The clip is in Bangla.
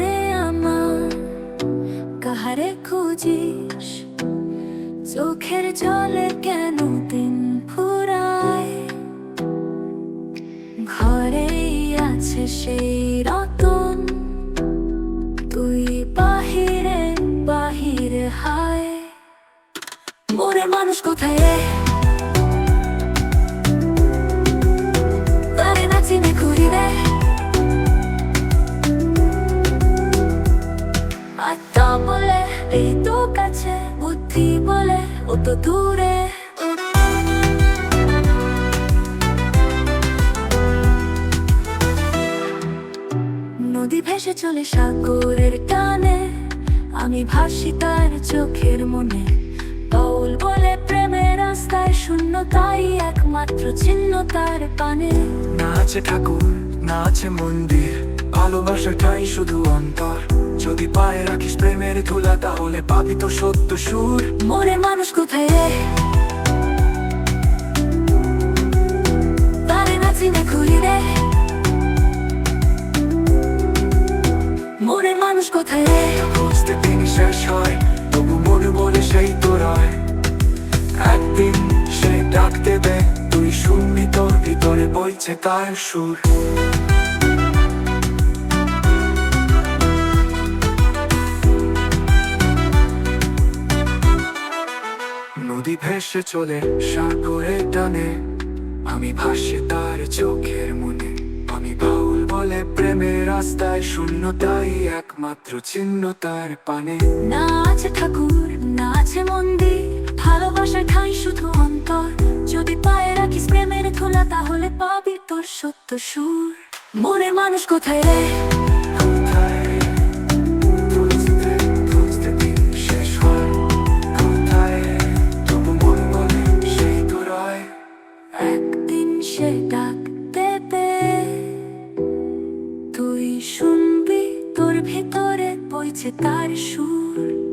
রে আমার, কাহারে খুঁজিস? চোখের জলে কেন দিন ফুরায়? ঘরেই আছে সেই রতন, তুই বাহিরে বাহিরে হায়। মনের মানুষ কোথায় বলে দূরে। নদী ভেসে চলে সাগরের টানে। আমি ভাসি তার চোখের মনে। বাউল বলে প্রেমের রাস্তায় শূন্যতাই একমাত্র চিহ্ন তার পানে। না আছে ঠাকুর না আছে মন্দির। ভালোবাসাটাই শুধু অন্তর। যদি পায়ে রাখিস প্রেমের ধুলা তাহলে পাবি তো সত্য সুর। মনের মানুষ কোথায় রে? তারে নাচি না ঘুরি রে। মনের মানুষ কোথায় বুঝতে দিন শেষ হয় তবু মনে বলে সেই তো রয়। একদিন সে ডাক দেবে তুই শুনবি তোর ভিতরে বইছে তার সুর। নদী ভেসে চলে সাগরে টানে। আমি ভাসে তার চোখের মনে। আমি বাউল বলে প্রেমের রাস্তায় শূন্যতাই একমাত্র চিহ্ন তার পানে। না আছে ঠাকুর, না আছে মন্দির। ভালোবাসা খাই শুধু অন্তর। যদি পায়ে রাখিস প্রেমের ধুলা, তাহলে পাবি তোর সত্য সুর। মনের মানুষ কোথায় রে? বাজছে তার সুর।